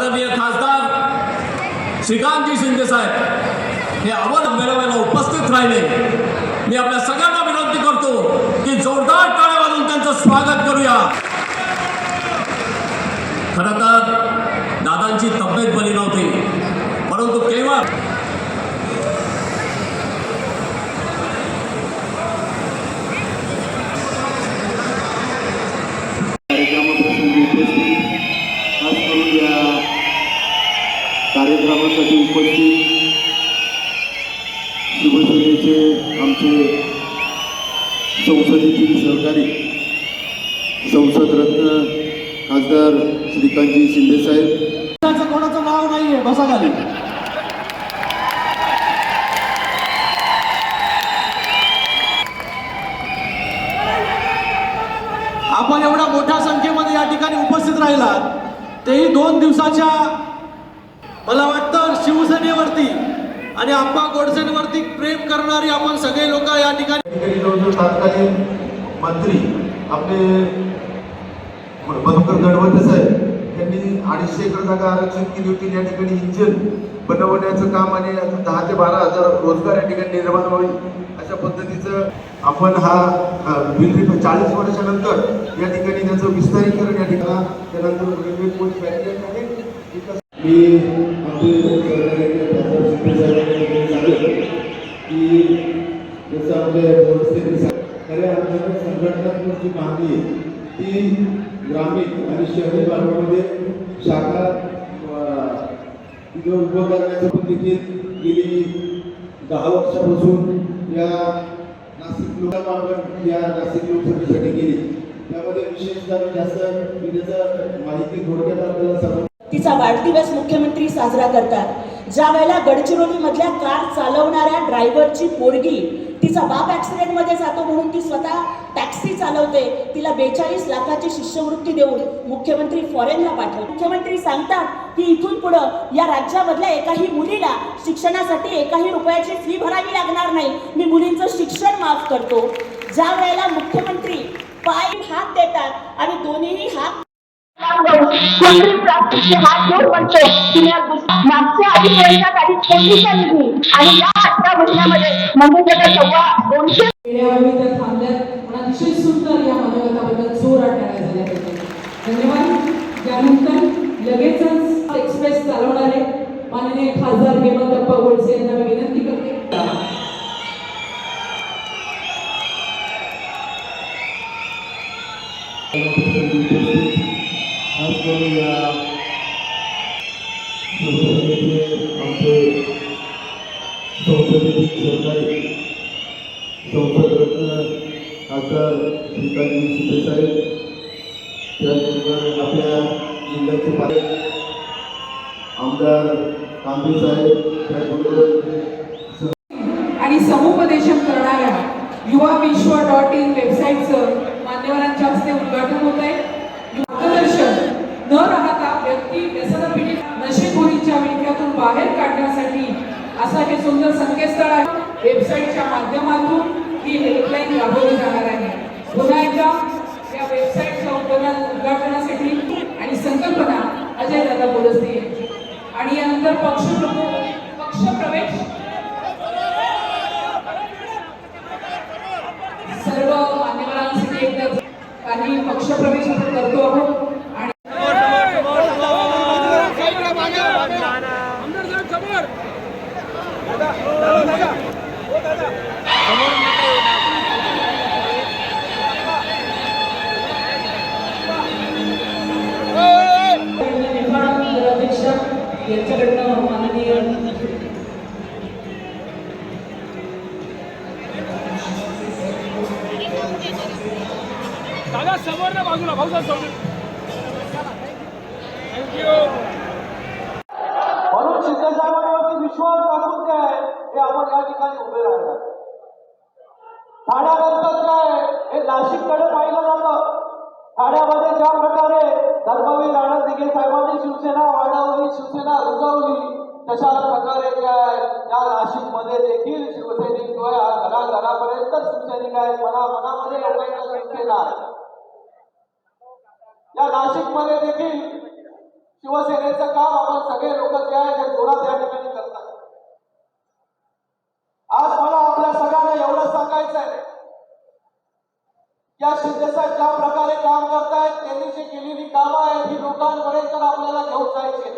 आदरणीय खासदार श्रीकांतजी शिंदे साहेब हे अवध मेळाव्याला उपस्थित राहिले. मी आपल्या सगळ्यांना विनंती करतो की जोरदार टाळ्या वाजून त्यांचं स्वागत करूया. खरं तर दादांची तब्येत बरी नव्हती परंतु केवळ कार्यक्रमासाठी उपस्थित शिवसेनेचे आमचे संसदेतील सहकारी संसद रत्न खासदार श्रीकांतजी शिंदेसाहेब कोणाचं नाव नाही आहे बसा खाली. आपण एवढ्या मोठ्या संख्येमध्ये या ठिकाणी उपस्थित राहिलात तेही दोन दिवसाच्या आणि आप्पा गोडसेंवरती प्रेम करणारी आपण सगळे लोक या ठिकाणी ठिकाणी तत्कालीन मंत्री आपले मधुकर गडवते साहेब यांनी अडीचशे एकर जागा आरक्षण केली होती. या ठिकाणी इंजिन बनवण्याचं काम आणि दहा ते बारा हजार रोजगार या ठिकाणी निर्माण होईल अशा पद्धतीचं आपण हा बिल चाळीस वर्षानंतर या ठिकाणी त्याचं विस्तारीकरण या ठिकाणी त्यानंतर रेल्वे कोच फॅक्टरी आहे मी आमचे की जसं आपल्या व्यवस्थेने खऱ्या अर्थानं संघटनात्मक जी मागणी आहे. ती ग्रामीण आणि शहरी भागामध्ये शाखा अं, तिथं उभं करण्याचं देखील गेली दहा वर्षापासून या नाशिक लोकमार्ग या नाशिक लोकसभेसाठी गेली. त्यामध्ये विशेषतः जास्त माहिती थोडक्यात आपल्याला सांगू तिचा वाढदिवस मुख्यमंत्री साजरा करतात. ज्या वेळेला गडचिरोली मधल्या कार चालवणाऱ्या ड्रायव्हरची पोरगी तिचा बाप ऍक्सिडेंटमध्ये जातो म्हणून ती स्वतः टॅक्सी चालवते तिला बेचाळीस लाखाची शिष्यवृत्ती देऊन मुख्यमंत्री फॉरेनला पाठवले मुख्यमंत्री सांगतात की इथून पुढं या राज्यामधल्या एकाही मुलीला शिक्षणासाठी एकाही रुपयाची फी भरावी लागणार नाही. मी मुलींचं शिक्षण माफ करतो. ज्या वेळेला मुख्यमंत्री पाय हात देतात आणि दोन्हीही हात हात म्हणतो की मागच्या काही कोटीचा निधी आणि या अठरा महिन्यामध्ये म्हणजे सव्वा दोनशे अतिशय सुंदर या पाहिजे धन्यवाद. त्यानंतर लगेचच एक्सप्रेस चालवणारे माननीय खासदार हेमंतप्पा गोडसे यांना मी विनंती करते. खास करून या आमचे संसदेतील खासदार श्रीकांतजी शिंदे साहेब त्याचबरोबर आपल्या जिल्ह्याचे पालक आमदार कांबे साहेब त्याचबरोबर आणि समुपदेशन करणाऱ्या युवा विश्व डॉट इन वेबसाईटचं मान्यवरांच्या हस्ते उद्घाटन होत आहे न राहता व्यक्ती व्यसनपीडित नशेखोरीच्या विळख्यातून बाहेर काढण्यासाठी असं हे सुंदर संकेतस्थळ आहे. वेबसाईटच्या माध्यमातून ही हेल्पलाईन राबवली जाणार आहे. पुन्हा एकदा या वेबसाईटच्या उद्घाटन उद्घाटनासाठी आणि संकल्पना अजय दादा बोलसते यांची आणि यानंतर पक्ष पक्ष म्हणून शिंदे साहेबांवरती विश्वास दाखवून काय हे आपण या ठिकाणी उभे राहिला ठाण्यानंतर काय हे नाशिककडे पाहिलं जातं ठाण्यामध्ये ज्या प्रकारे धर्मवीर आनंद दिघे साहेबांनी शिवसेना वाढवली शिवसेना रुजवली तशाच प्रकारे काय या नाशिकमध्ये देखील शिवसैनिक जो आहे हा घराघरापर्यंत शिवसैनिक आहे मना मनामध्ये लोकांना शिवसेना आहे या नाशिकमध्ये देखील शिवसेनेचं काम आपण सगळे लोक जे आहे ते जोरात या ठिकाणी करतात. आज मला आपल्या सगळ्यांना एवढं सांगायचं आहे या शिंदेसाहेब ज्या प्रकारे काम करतायत त्यांनी जी केलेली कामं आहेत ही लोकांपर्यंत आपल्याला घेऊन जायची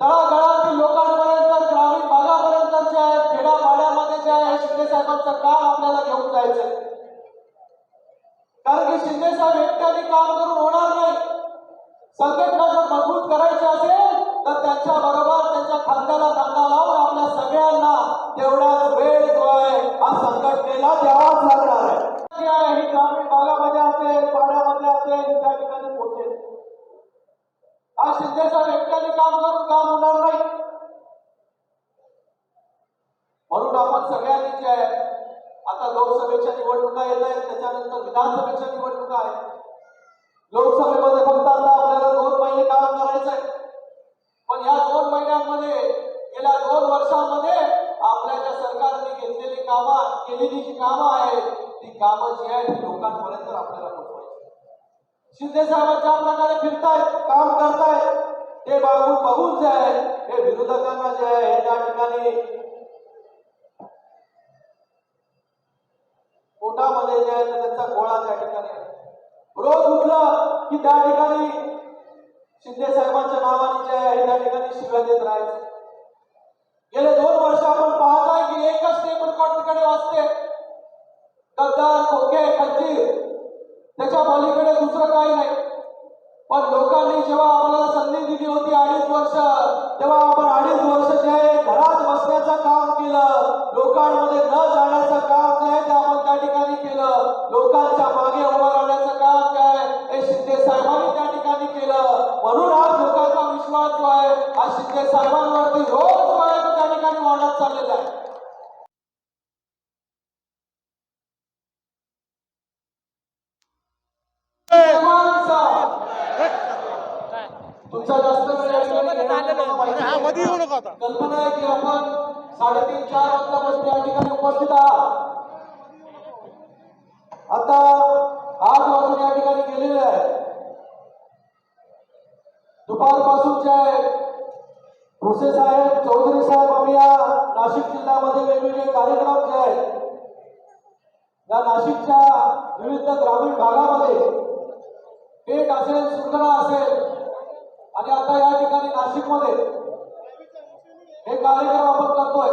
तळागळातील लोकांपर्यंत ग्रामीण भागापर्यंत जे आहे खेड्यापाड्यामध्ये जे आहे शिंदेसाहेबांचं काम आपल्याला घेऊन जायचंय. कारण की शिंदे साहेब एकट्याने काम करून होणार नाही. संघटना जर मजबूत करायची असेल तर त्यांच्या बरोबर त्यांच्या खांद्याला खांदा लावून आपल्या सगळ्यांना तेवढाच वेळ जो आहे हा संघटनेला द्यावाच लागणार आहे. हे ही ग्रामीण भागामध्ये असेल पाड्यामध्ये असेल त्या ठिकाणी पोहोचेल. हा शिंदे साहेब एकट्याने काम करून काम होणार नाही. म्हणून आपण सगळ्यांनी जे आहे आता लोकसभेच्या निवडणुका येत आहेत त्याच्यानंतर विधानसभेच्या निवडणुका आहेत. लोकसभेमध्ये फक्त आता आपल्याला दोन महिने काम करायचं आहे. पण या दोन महिन्यांमध्ये गेल्या दोन वर्षांमध्ये आपल्या ज्या सरकारने घेतलेली कामं केलेली जी कामं आहेत ती कामं जी आहेत ती लोकांपर्यंत आपल्याला पोहोचवायची शिंदे साहेब ज्या प्रकारे फिरतायत काम करतायत ते बाबू बघून जे आहे हे विरोधकांना जे आहे या त्या ठिकाणी पण लोकांनी जेव्हा आपल्याला संधी दिली होती अडीच वर्ष तेव्हा आपण अडीच वर्ष जे आहे घरात बसण्याचं काम केलं. लोकांमध्ये न जाण्याचं काम जे आहे ते आपण त्या ठिकाणी केलं. लोकांच्या मागे उभं राहण्याचं काम काय हे शिंदे साहेबांनी त्या ठिकाणी केलं. म्हणून आज लोकांचा विश्वास जो आहे हा शिंदे साहेबांवरती रोज त्या ठिकाणी वाढत चाललेला आहे. तुमचा जास्त वेळ या ठिकाणी घेणार नाही, मला माहिती आहे. कल्पना आहे की आपण साडेतीन चार वाजल्यापासून या ठिकाणी उपस्थित आहात. आता आठ वाजून या ठिकाणी गेलेले आहे दुपारपासून जे आहे भुसे साहेब चौधरी साहेब आम्ही या नाशिक जिल्ह्यामध्ये वेगवेगळे कार्यक्रम जे आहेत या नाशिकच्या विविध ग्रामीण भागामध्ये पेठ असेल सुंदरा असेल आणि आता या ठिकाणी नाशिकमध्ये हे कार्यक्रम आपण करतोय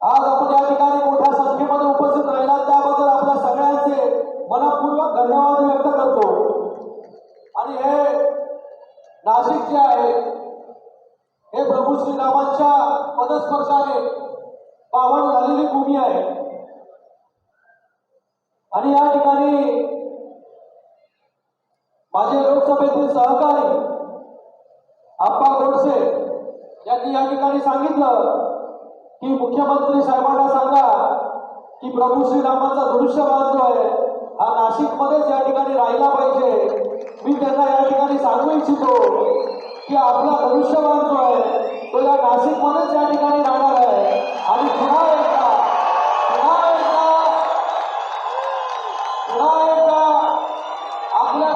आज आपण या ठिकाणी मोठ्या संख्येमध्ये उपस्थित राहिला त्याबद्दल आपल्या सगळ्यांचे मनपूर्वक धन्यवाद व्यक्त करतो आणि हे नाशिक जे आहे हे प्रभू श्रीरामांच्या पदस्पर्शाने पावन झालेली भूमी आहे आणि या ठिकाणी माझे लोकसभेतील सहकारी आप्पा गोडसे यांनी या ठिकाणी सांगितलं की मुख्यमंत्री साहेबांना सांगा की प्रभू श्रीरामांचा धनुष्यबाण जो आहे हा नाशिकमध्येच या ठिकाणी राहिला पाहिजे. मी त्यांना या ठिकाणी सांगू इच्छितो की आपला धनुष्यबाण जो आहे तो या नाशिकमध्येच या ठिकाणी राहणार आहे. आणि पुन्हा एकदा पुन्हा एकदा पुन्हा एकदा आपल्या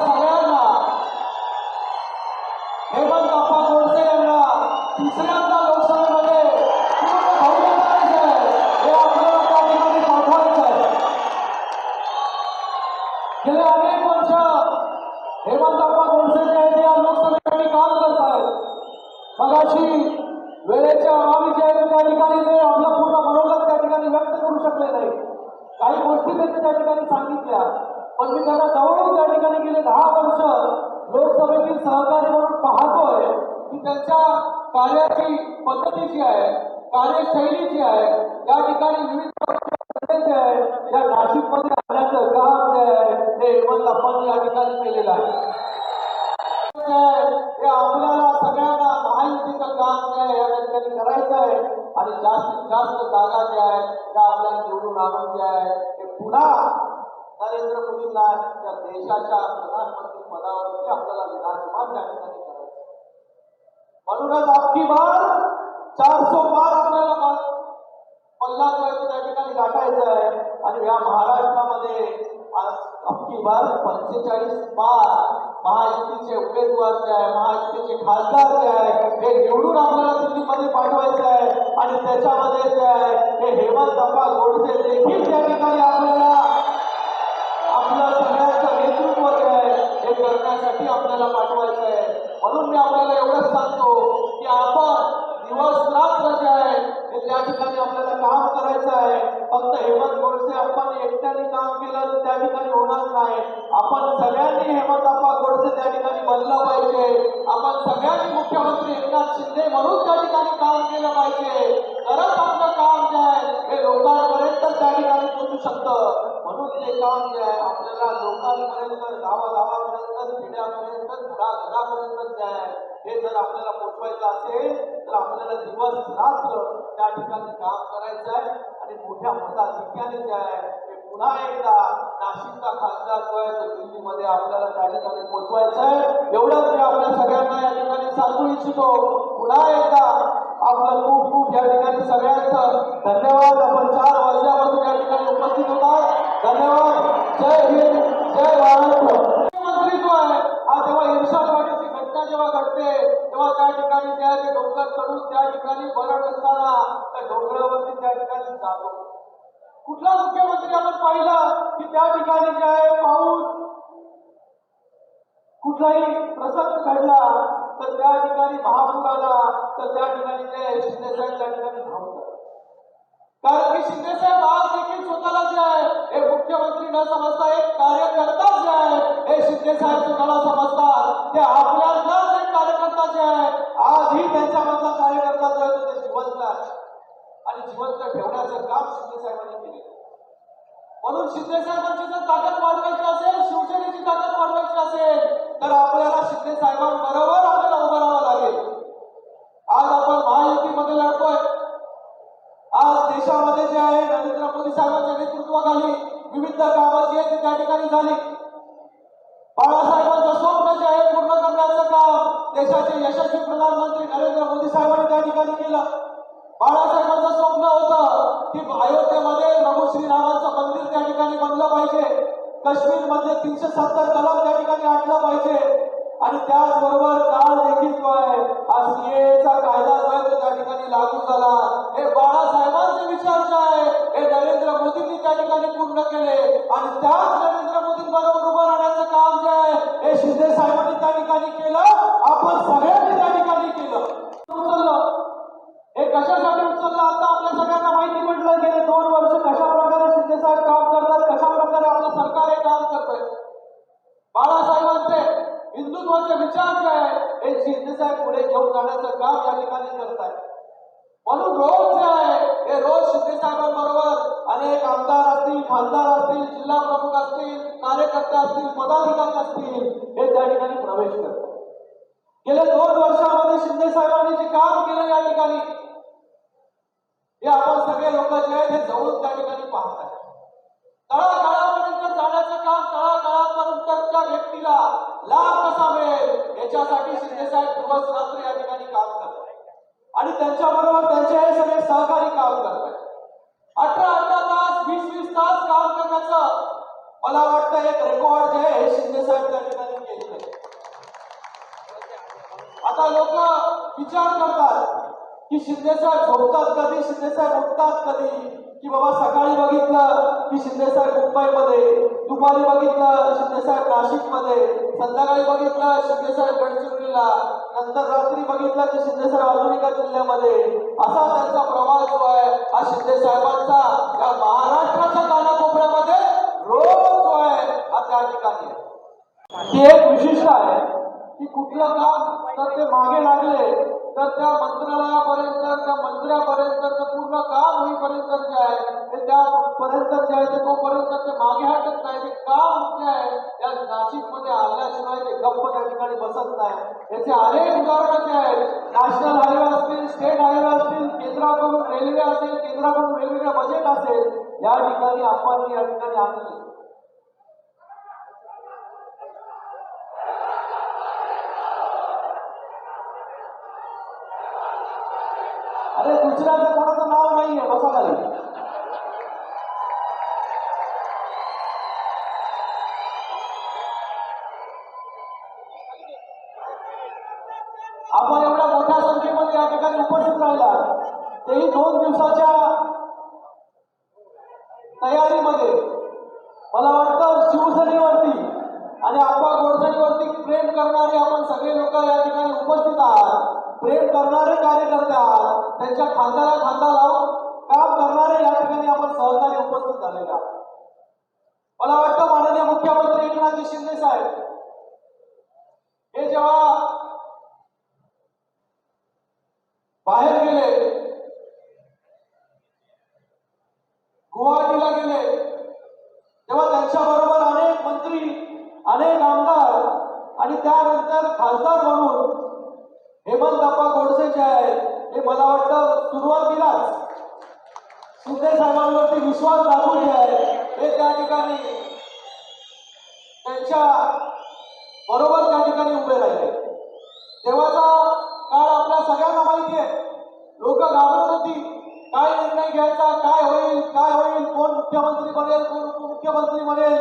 सांगितल्या. पण मी त्याला जवळून त्या ठिकाणी गेले दहा वर्ष लोकसभेतील सहकारी म्हणून की त्यांच्या कार्याची पद्धती जी आहे कार्यशैली जी आहे. या ठिकाणी विविध जे आहे. या नाशिकमध्ये आल्याचं काम जे आहे ते हेमंत आपण या ठिकाणी केलेलं आहे. हे आपल्याला सगळ्यांना महायुतीचं काम जे आहे या ठिकाणी करायचं आहे. आणि जास्तीत जास्त जागा ज्या आहेत त्या आपल्याला निवडून आणून जे आहे. ते पुन्हा नरेंद्र मोदींना त्या देशाच्या प्रधानमंत्री पदावरती आपल्याला विराजमान त्या ठिकाणी करायचं आहे. म्हणूनच आपकी बार सो पार आपल्याला पल्ला जो आहे त्या ठिकाणी गाठायचा आहे. आणि या महाराष्ट्रामध्ये आज अख्खी बार पंचेचाळीस बार महायुतीचे उमेदवार जे आहे महायुतीचे खासदार जे आहे. हे निवडून आपल्याला दिल्लीमध्ये पाठवायचं आहे. आणि त्याच्यामध्ये जे आहे हे हेमंत अप्पा गोडसे देखील त्या ठिकाणी आपल्याला आपलं सगळ्यांचं नेतृत्व जे आहे हे करण्यासाठी आपल्याला पाठवायचं आहे. म्हणून मी आपल्याला एवढंच सांगतो की आपण दिवस रात्र जे आहे हे त्या ठिकाणी आपल्याला काम करायचं आहे. फक्त हेमंत गोडसे आपण एकट्याने काम केलं तर त्या ठिकाणी होणार नाही. आपण सगळ्यांनी हेमंत आप्पा गोडसे त्या ठिकाणी बनलं पाहिजे. आपण सगळ्यांनी मुख्यमंत्री एकनाथ शिंदे म्हणून त्या ठिकाणी काम केलं पाहिजे. तरच आपलं काम जे आहे हे लोकांपर्यंत त्या ठिकाणी पोहोचू शकतं. म्हणून ते काम जे आहे आपल्याला लोकांपर्यंत गावागावापर्यंत खेड्यापर्यंत घराघरापर्यंत जे आहे हे जर आपल्याला पोचवायचं असेल तर आपल्याला दिवस रात्र त्या ठिकाणी काम करायचं आहे आणि मोठ्या मताधिक्याने जे आहे हे पुन्हा एकदा नाशिकचा खासदार जो आहे तो दिल्लीमध्ये आपल्याला त्या ठिकाणी पोचवायचं आहे. एवढंच मी आपल्या सगळ्यांना या ठिकाणी सांगू इच्छितो. पुन्हा एकदा आपलं खूप खूप या ठिकाणी सगळ्यांचं धन्यवाद. आपण चार वर्षापासून या ठिकाणी उपस्थित होता धन्यवाद. जय हिंद. जय महाराष्ट्र मुख्यमंत्री जो आहे हा जेव्हा इर्षादवाडीची घटना जेव्हा घडते तेव्हा त्या ठिकाणी त्या ते डोंगर चढून त्या ठिकाणी बरड असताना त्या डोंगरावरती त्या ठिकाणी जातो. कुठला मुख्यमंत्री आपण पाहिलं की त्या ठिकाणी जे आहे पाऊस? कुठलाही प्रसंग घडला तर त्या ठिकाणी महापूर आला तर त्या ठिकाणी जे आहे शिंदे साहेब त्या ठिकाणी धावतो. कारण की शिंदेसाहेब आज देखील स्वतःला जे आहे हे मुख्यमंत्री न समजता एक कार्यकर्ता जे आहे हे शिंदेसाहेब स्वतःला समजतात. ते आपल्यालाच एक कार्यकर्ता जे आहे आजही त्यांच्यामधला कार्यकर्ता जो आहे ते जिवंत आहे. आणि जिवंत ठेवण्याचं काम शिंदेसाहेबांनी केले म्हणून शिंदेसाहेबांची जर ताकद वाढवायची असेल शिवसेनेची ताकद वाढवायची असेल तर आपल्याला शिंदे साहेबांबरोबर आपल्याला उभं राहावं लागेल. आज आपण महायुतीमध्ये लढतोय. आज देशामध्ये जे आहे नरेंद्र मोदी साहेबांच्या नेतृत्वाखाली विविध कामं जी आहेत त्या ठिकाणी झाली. बाळासाहेबांचं स्वप्न जे आहे पूर्ण करण्याचं काम देशाचे यशस्वी प्रधानमंत्री नरेंद्र मोदी साहेबांनी त्या ठिकाणी केलं. बाळासाहेबांचं स्वप्न होतं की अयोध्येमध्ये प्रभू श्रीरामाचं मंदिर त्या ठिकाणी बनलं पाहिजे. काश्मीरमध्ये तीनशे सत्तर कलम त्या ठिकाणी आणलं पाहिजे. आणि त्याचबरोबर काल देखील जो आहे. हा सीएचा कायदा जो आहे तो त्या ठिकाणी लागू झाला. हे बाळासाहेबांचे विचार जे आहे हे नरेंद्र मोदींनी त्या ठिकाणी पूर्ण केले. आणि त्याच नरेंद्र मोदींबरोबर उभं राहण्याचं काम जे आहे हे शिंदे साहेबांनी त्या ठिकाणी केलं. आपण सगळ्यांनी त्या ठिकाणी केलं. हे कशासाठी कार्यकर्ते असतील पदाधिकारी असतील हे त्या ठिकाणी प्रवेश करतात. गेल्या दोन वर्षामध्ये शिंदे साहेबांनी जे काम केलं या ठिकाणी हे आपण सगळे लोक जे आहेत हे जवळून त्या ठिकाणी पाहतात तळागाळापर्यंत जाण्याचं काम तळागाळापर्यंतच्या व्यक्तीला लाभ कसा मिळेल याच्यासाठी की शिंदे साहेब झोपतात कधी? शिंदे साहेब उठतात कधी? की बाबा सकाळी बघितलं की शिंदे साहेब मुंबईमध्ये दुपारी बघितलं शिंदे साहेब नाशिकमध्ये संध्याकाळी बघितलं शिंदे साहेब गडचिरोलीला नंतर रात्री बघितलं की शिंदे साहेब अजून एका जिल्ह्यामध्ये. असा त्यांचा प्रवास जो आहे हा शिंदे साहेबांचा या महाराष्ट्राच्या कानाकोपऱ्यामध्ये रोज जो आहे हा त्या ठिकाणी ती एक विशिष्ट आहे की कुठलं काम तर ते मागे लागले तर त्या मंत्रालयापर्यंत त्या मंत्र्यापर्यंत पूर्ण काम होईपर्यंत जे आहे ते त्यापर्यंत जे आहे ते तोपर्यंत ते मागे हटत नाही ते काम जे आहे? या नाशिकमध्ये आणल्याशिवाय ते गप्प त्या ठिकाणी बसत नाही. याचे अनेक उदाहरणं जे आहेत नॅशनल हायवे असतील स्टेट हायवे असतील केंद्राकडून रेल्वे असेल केंद्राकडून वेगवेगळे बजेट असेल या ठिकाणी आपण या ठिकाणी आणली अरे दुसऱ्याचं कोणाचं नाव नाहीये बसा खाली. आपण एवढ्या मोठ्या संख्येमध्ये या ठिकाणी उपस्थित राहिला. तेही दोन दिवसाच्या त्यांच्या खांद्याला खांदा लावून काम करणारे या ठिकाणी आपण सहकारी उपस्थित झालेले आहोत मला वाटतं माननीय मुख्यमंत्री एकनाथजी शिंदे साहेब हे जेव्हा बाहेर गेले गुवाहाटीला गेले तेव्हा त्यांच्या बरोबर अनेक मंत्री अनेक आमदार आणि त्यानंतर खासदार म्हणून हेमंत अप्पा गोडसे जे आहेत हे मला वाटतं सुरुवातीलाच शिंदे साहेबांवरती विश्वास दाखवून जे आहे हे त्या ठिकाणी त्यांच्या बरोबर त्या ठिकाणी उभे राहिले. तेव्हाचा काळ आपल्या सगळ्यांना माहिती आहे. लोक घाबरत होती. काय निर्णय घ्यायचा काय होईल काय होईल कोण मुख्यमंत्री बनेल कोण उपमुख्यमंत्री बनेल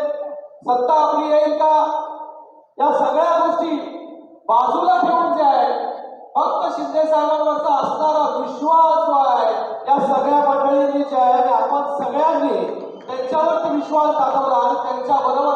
सत्ता आपली येईल का? या सगळ्या गोष्टी बाजूला ठेवून जे आहे फक्त शिंदे साहेबांवरचा असणारा विश्वास जो आहे या सगळ्या मंडळींनी जे आहे आणि आपण सगळ्यांनी त्यांच्यावरती विश्वास दाखवला आणि त्यांच्या बरोबर